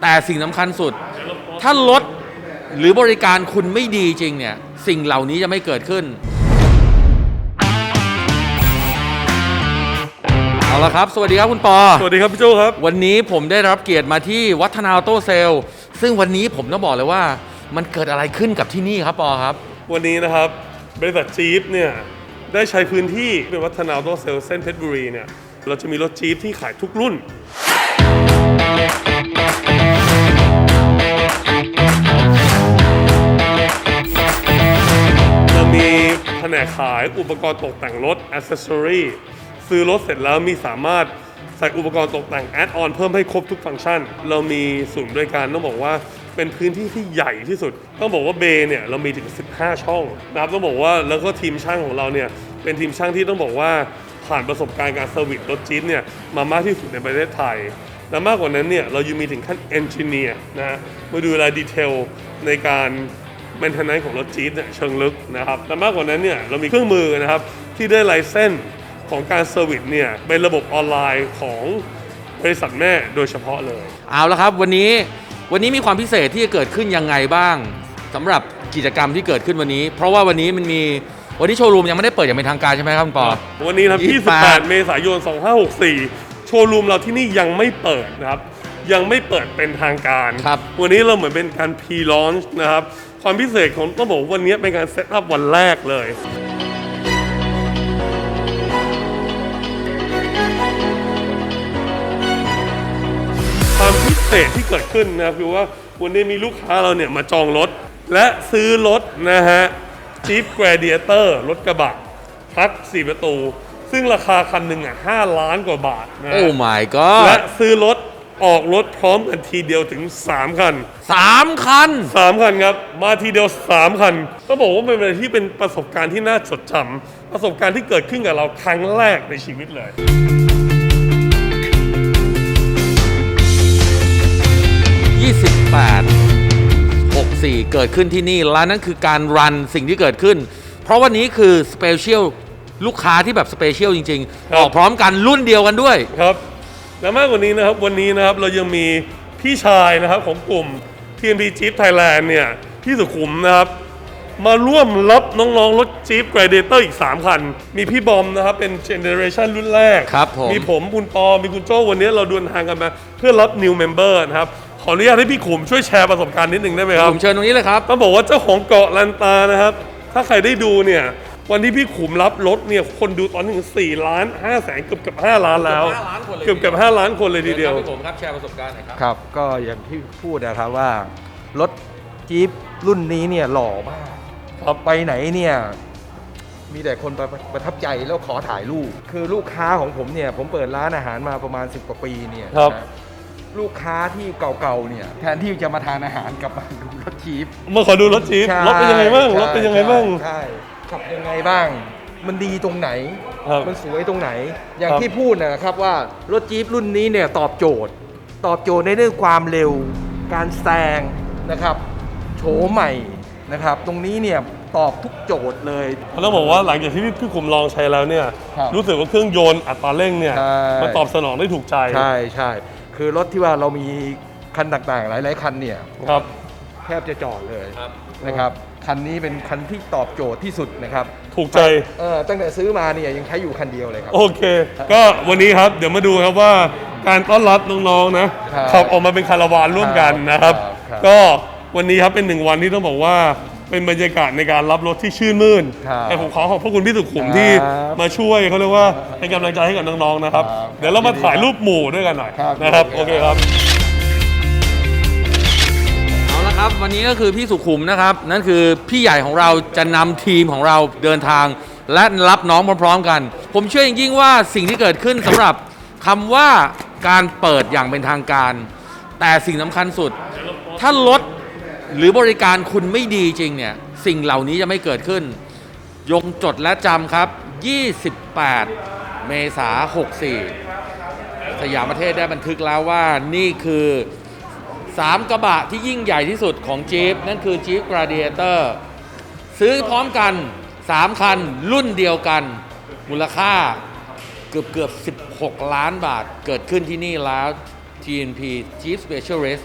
แต่สิ่งสำคัญสุด ถ้ารถหรือบริการคุณไม่ดีจริงเนี่ย สิ่งเหล่านี้จะไม่เกิดขึ้น เอาละครับ สวัสดีครับคุณปอ สวัสดีครับพี่โจครับ วันนี้ผมได้รับเกียรติมาที่วัฒนาออโต้เซลล์ซึ่งวันนี้ผมต้องบอกเลยว่า มันเกิดอะไรขึ้นกับที่นี่ครับปอครับ วันนี้นะครับบริษัทจี๊ปเนี่ยได้ใช้พื้นที่เป็นวัฒนาออโต้เซลล์เส้นเพชรบุรีเนี่ยเราจะมีรถจี๊ปที่ขายทุกรุ่น นกขายอุปกรณ์ตกแต่งรถ accessory ซื้อรถเสร็จแล้วมีสามารถใส่อุปกรณ์ตกแต่ง add on เพิ่มให้ครบทุกฟังก์ชัน เรามีศูนย์บริการต้องบอกว่าเป็นพื้นที่ที่ใหญ่ที่สุด ต้องบอกว่าเบย์เนี่ยเรามีถึง 15 ช่องนะครับต้องบอกว่าแล้วก็ทีมช่างของเราเนี่ยเป็นทีมช่างที่ต้องบอกว่าผ่านประสบการณ์การเซอร์วิสรถจี๊ปเนี่ยมามากที่สุดในประเทศไทย และมากกว่านั้นเนี่ยเรายังมีถึงขั้นเอนจิเนียร์นะมาดูรายดีเทลในการ แมนเทนไนของรถจี๊ปเนี่ยเชิงลึกนะครับแต่มากกว่านั้นเนี่ยเรามีเครื่องมือนะครับที่ได้ไลเซนส์ของการเซอร์วิสเนี่ยเป็นระบบออนไลน์ของบริษัทแม่โดยเฉพาะเลย เอาละครับวันนี้วันนี้มีความพิเศษที่จะเกิดขึ้นยังไงบ้างสำหรับกิจกรรมที่เกิดขึ้นวันนี้ เพราะว่าวันนี้มันมีวันนี้โชว์รูมยังไม่ได้เปิดอย่างเป็นทางการใช่ไหมครับคุณปอ วันนี้นะครับ28 28 เมษายน 2564 โชว์รูมเราที่นี่ยังไม่เปิดนะครับ ยังไม่เปิดเป็นทางการ ครับ วันนี้เราเหมือนเป็นการพรีลอนช์นะครับ ความพิเศษของต้องบอกว่าวันนี้เป็นการเซตอัพวันแรกเลย ความพิเศษที่เกิดขึ้นนะครับคือว่าวันนี้มีลูกค้าเราเนี่ยมาจองรถ และซื้อรถนะฮะ Jeep Gladiator รถกระบะทัก4ประตู ซึ่งราคาคันหนึ่งอะ5ล้านกว่าบาทนะฮะโอ้ my และ god ซื้อรถ ออกรถพร้อมกันทีเดียวถึง 3 คัน สามคัน 3 คันครับ มาทีเดียว 3 คันต้องบอกว่าเป็นอะไรที่เป็นประสบการณ์ที่น่าจดจำประสบการณ์ที่เกิดขึ้นกับเราครั้งแรกในชีวิตเลย 28 64 เกิดขึ้นที่นี่ และนั่นคือการรันสิ่งที่เกิดขึ้น เพราะวันนี้คือสเปเชียลลูกค้าที่แบบสเปเชียลจริงครัๆบออกพร้อมกันรุ่นเดียวกันด้วย ครับ และมากกว่านี้นะครับวันนี้นะครับเรายังมีพี่ชายนะครับของกลุ่ม TMP Jeep Thailand เนี่ยพี่สุขุมนะครับมาร่วมรับน้องๆรถ Jeep Gladiator อีก 3 คัน มีพี่บอมนะครับ เป็นเจเนอเรชันรุ่นแรกครับผม มีผมคุณปอ มีคุณโจ้วันนี้เราเดินทางกันมา เพื่อรับ new member นะครับ ขออนุญาตให้พี่ขุมช่วยแชร์ประสบการณ์นิดหนึ่งได้ไหมครับ ผมเชิญตรงนี้เลยครับ ต้องบอกว่าเจ้าของเกาะลันตานะครับ ถ้าใครได้ดูเนี่ย วันที่พี่ขุมรับรถเนี่ยคนดูตอนนี้ถึง4ล้าน5แสนเกือบเกือบ5ล้านแล้วเกือบ5ล้านคนเลย เกือบเกือบ5ล้านคนเลยทีเดียวผมครับแชร์ประสบการณ์หน่อยครับ ครับ ก็อย่างที่พูดนะครับว่ารถจี๊ปรุ่นนี้เนี่ยหล่อมากครับไปไหนเนี่ยมีแต่คนประประทับใจแล้วขอถ่ายรูป คือลูกค้าของผมเนี่ยผมเปิดร้านอาหารมาประมาณ 10 กว่าปีเนี่ยครับ นะลูกค้าที่เก่าๆเนี่ยแทนที่จะมาทานอาหารกลับมาดูรถจี๊ป มาขอดูรถจี๊ปใช่รถเป็นยังไงบ้าง ใช่รถเป็นยังไงบ้างใช่ ขับยังไงบ้าง มันดีตรงไหน ครับมันสวยตรงไหน อย่างครับ ที่พูดนะครับว่ารถจี๊ปรุ่นนี้เนี่ยตอบโจทย์ ตอบโจทย์ในเรื่องความเร็ว การแซงนะครับโฉมใหม่นะครับ ตรงนี้เนี่ยตอบทุกโจทย์เลยต้องบอกว่าหลังจากที่พี่ขุมลองใช้แล้วเนี่ยครับรู้สึกว่าเครื่องยนต์อัตราเร่งเนี่ยใช่ มันตอบสนองได้ถูกใจ ใช่ใช่คือรถที่ว่าเรามีคันต่างๆ หลาย ๆ คันเนี่ย ครับ แทบจะจอดเลยครับนะครับ คันนี้เป็นคันที่ตอบโจทย์ที่สุดนะครับถูกใจ เออตั้งแต่ซื้อมาเนี่ยยังใช้อยู่คันเดียวเลยครับ โอเค ก็วันนี้ครับเดี๋ยวมาดูครับว่าการต้อนรับน้องๆนะครับขับออกมาเป็นคาราวานร่วมกันนะครับ ครับครับก็วันนี้ครับเป็นหนึ่งวันที่ต้องบอกว่าเป็นบรรยากาศในการรับรถที่ชื่นมื่นครับแต่ผมขอขอบพระคุณพี่สุขุมครับที่มาช่วยเขาเรียกว่าเป็นกำลังใจให้กับน้องๆนะครับ ครับเดี๋ยวเรามาถ่ายรูปหมู่ด้วยกันหน่อยครับนะครับ โอโอเคเคคครัรับบเอาละครับ วันนี้ก็คือพี่สุขุมนะครับ นั่นคือพี่ใหญ่ของเราจะนำทีมของเราเดินทาง และรับน้องพร้อมๆกัน ผมเชื่ออย่างยิ่งว่าสิ่งที่เกิดขึ้นสำหรับคำว่าการเปิดอย่างเป็นทางการ แต่สิ่งสำคัญสุด ถ้ารถหรือบริการคุณไม่ดีจริงเนี่ย สิ่งเหล่านี้จะไม่เกิดขึ้น ยงจดและจำครับ 28 เมษา64 สยามประเทศได้บันทึกแล้วว่านี่คือ สามกระบะที่ยิ่งใหญ่ที่สุดของจี๊ปนั่นคือจี๊ปกราดิเอเตอร์ซื้อพร้อมกัน 3 คันรุ่นเดียวกัน มูลค่าเกือบเกือบ 16 ล้านบาทเกิดขึ้นที่นี่แล้ว TNP Jeep Specialist